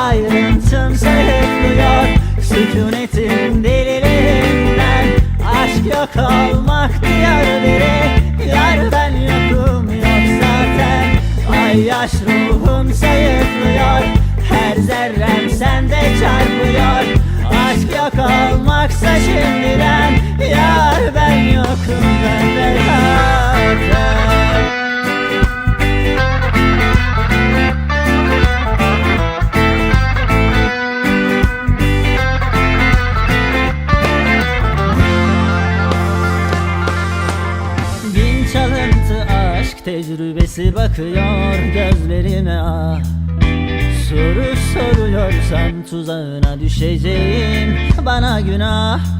Ayrıntım sayıklıyor Sükunetin delilerinden Aşk yok olmak diyar biri. Yar ben yokum yok zaten. Ay yaş ruhum sayıklıyor. Her zerrem sende çarpıyor. Aşk yok olmaksa Bin çalıntı aşk tecrübesi bakıyor gözlerime. Ah Soru soruyorsan tuzağına düşeceğim. Bana günah